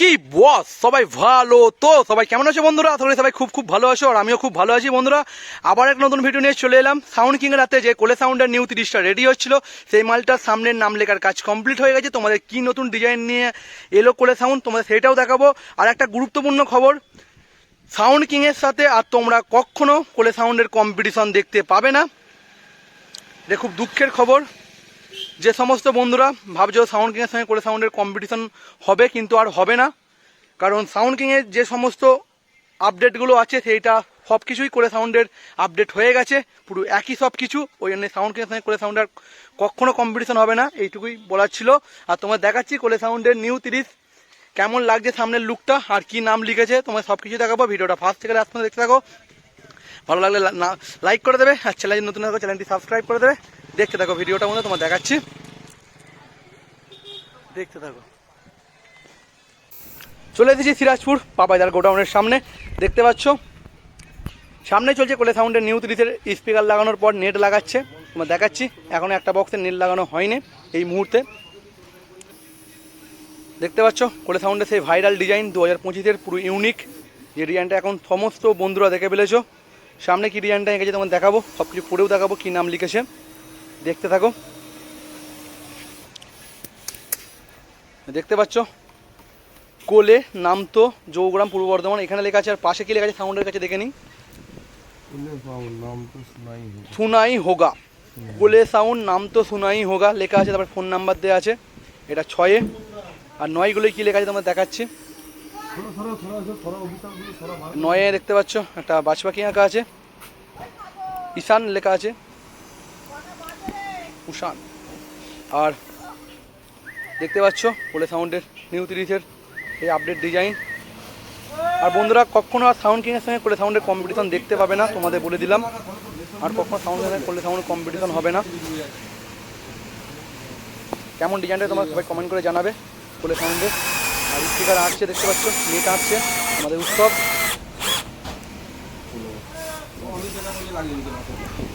কি বস সবাই ভালো তো? সবাই কেমন আছো বন্ধুরা? তাহলে সবাই খুব খুব ভালো আছো, আর আমিও খুব ভালো আছি বন্ধুরা। আবার এক নতুন ভিডিও নিয়ে চলে এলাম। সাউন্ড কিং রাতে যে কোলে সাউন্ডের নিউ তিরিশটা রেডি হচ্ছিল, সেই মালটার সামনের নাম লেখার কাজ কমপ্লিট হয়ে গেছে। তোমাদের কি নতুন ডিজাইন নিয়ে এলো কোলে সাউন্ড তোমাদের সেটাও দেখাবো। আর একটা গুরুত্বপূর্ণ খবর সাউন্ড কিংয়ের সাথে আর তোমরা কখনো কোলে সাউন্ডের কম্পিটিশন দেখতে পাবে না। এটা খুব দুঃখের খবর। যে সমস্ত বন্ধুরা ভাবছ সাউন্ড কিংয়ের সঙ্গে করে সাউন্ডের কম্পিটিশন হবে, কিন্তু আর হবে না। কারণ সাউন্ড কিংয়ের যে সমস্ত আপডেটগুলো আছে, সেইটা সব কিছুই করে সাউন্ডের আপডেট হয়ে গেছে। পুরো একই সব কিছু ওই জন্য সাউন্ড কিংয়ের সঙ্গে করে সাউন্ডের কখনো কম্পিটিশন হবে না, এইটুকুই বলার ছিল। আর তোমার দেখাচ্ছি কোলে সাউন্ডের নিউ তিরিশ কেমন লাগছে সামনের লুকটা আর কি নাম লিখেছে তোমার সব কিছু দেখাবো। ভিডিওটা ফার্স্ট থেকে লাস্ট দেখতে থাকো। ভালো লাগলে লাইক করে দেবে, আর চ্যানেল নতুন চ্যানেলটি সাবস্ক্রাইব করে দেবে। দেখতে থাকো, ভিডিওটা মধ্যে তোমার দেখাচ্ছি। দেখতে থাকো। চলে এসেছি সিরাজপুর, পাপাইদার গোডাউনের সামনে। দেখতে পাচ্ছ? সামনে চলছে কোলে সাউন্ডের নিউ তিরিশের স্পিকার লাগানোর পর নেট লাগাচ্ছে। তোমার দেখাচ্ছি, এখন একটা বক্সের নেট লাগানো হয়নি এই মুহূর্তে। দেখতে পাচ্ছ? কোলে সাউন্ডের সেই ভাইরাল ডিজাইন দু হাজার পঁচিশের পুরো ইউনিক। যে ডিজাইনটা এখন সমস্ত বন্ধুরা দেখে ফেলেছো। সামনে কি ডিজাইনটা এঁকেছে তোমার দেখাবো সব কিছু পড়েও দেখাবো, কী নাম লিখেছে। দেখতে থাকো। দেখতে পাচ্ছ? কোলে নাম তো জৌগ্রাম পূর্ব বর্ধমান। এখানে লেখা আছে আর পাশে কি লেখা আছে? সাউন্ডের কাছে দেখে নিই। সুনাই হোগা। কোলে সাউন্ড নাম তো সুনাই হোগা লেখা আছে তারপর ফোন নাম্বার দেওয়া আছে। এটা ছয়ে। আর নয়গুলোই কি লেখা আছে তোমার দেখাচ্ছি। নয়ে দেখতে পাচ্ছ একটা বাজ পাখি আঁকা আছে। ঈশান লেখা আছে। উষান। আর দেখতে পাচ্ছ কোলে সাউন্ডের নিউ তিরিশের এই আপডেট ডিজাইন আর বন্ধুরা, কখনো আর সাউন্ড কিংয়ের সঙ্গে কোলে সাউন্ডের কম্পিটিশন দেখতে পাবে না, তোমাদের বলে দিলাম। আর কখনো সাউন্ড সঙ্গে কোলে সাউন্ডের কম্পিটিশন হবে না। কেমন ডিজাইনটা তোমার সবাই কমেন্ট করে জানাবে কোলে সাউন্ডের আর স্পিকার আসছে, দেখতে পাচ্ছ নেট আসছে, আমাদের উৎসব।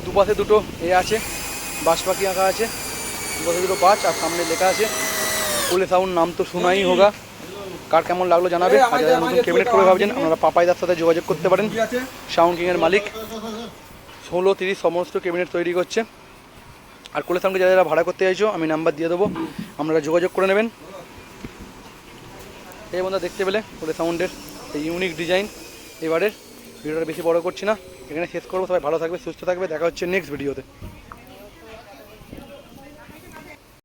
দুপাশে দুটো এ আছে। বাস পাখি আঁকা আছে দুটো বাস আর সামনে লেখা আছে কোলে সাউন্ড নাম তো শোনাই হোগা। কার কেমন লাগল জানাবে আর যারা নতুন ক্যাবিনেট করে ভাবছেন, আপনারা পাপাইদার সাথে যোগাযোগ করতে পারেন। সাউন্ড কিংয়ের মালিক, ষোলো তিরিশ সমস্ত ক্যাবিনেট তৈরি করছে। আর কোলে সাউন্ডে যারা যারা ভাড়া করতে চাইছো, আমি নাম্বার দিয়ে দেবো, আপনারা যোগাযোগ করে নেবেন। এই বন্ধুরা দেখতে পেলে, কোলে সাউন্ডের এই ইউনিক ডিজাইন এবারের ভিডিওটা বেশি বড় করছি না। এখানে শেষ করব, সবাই ভালো থাকবে, সুস্থ থাকবে, দেখা হচ্ছে নেক্সট ভিডিওতে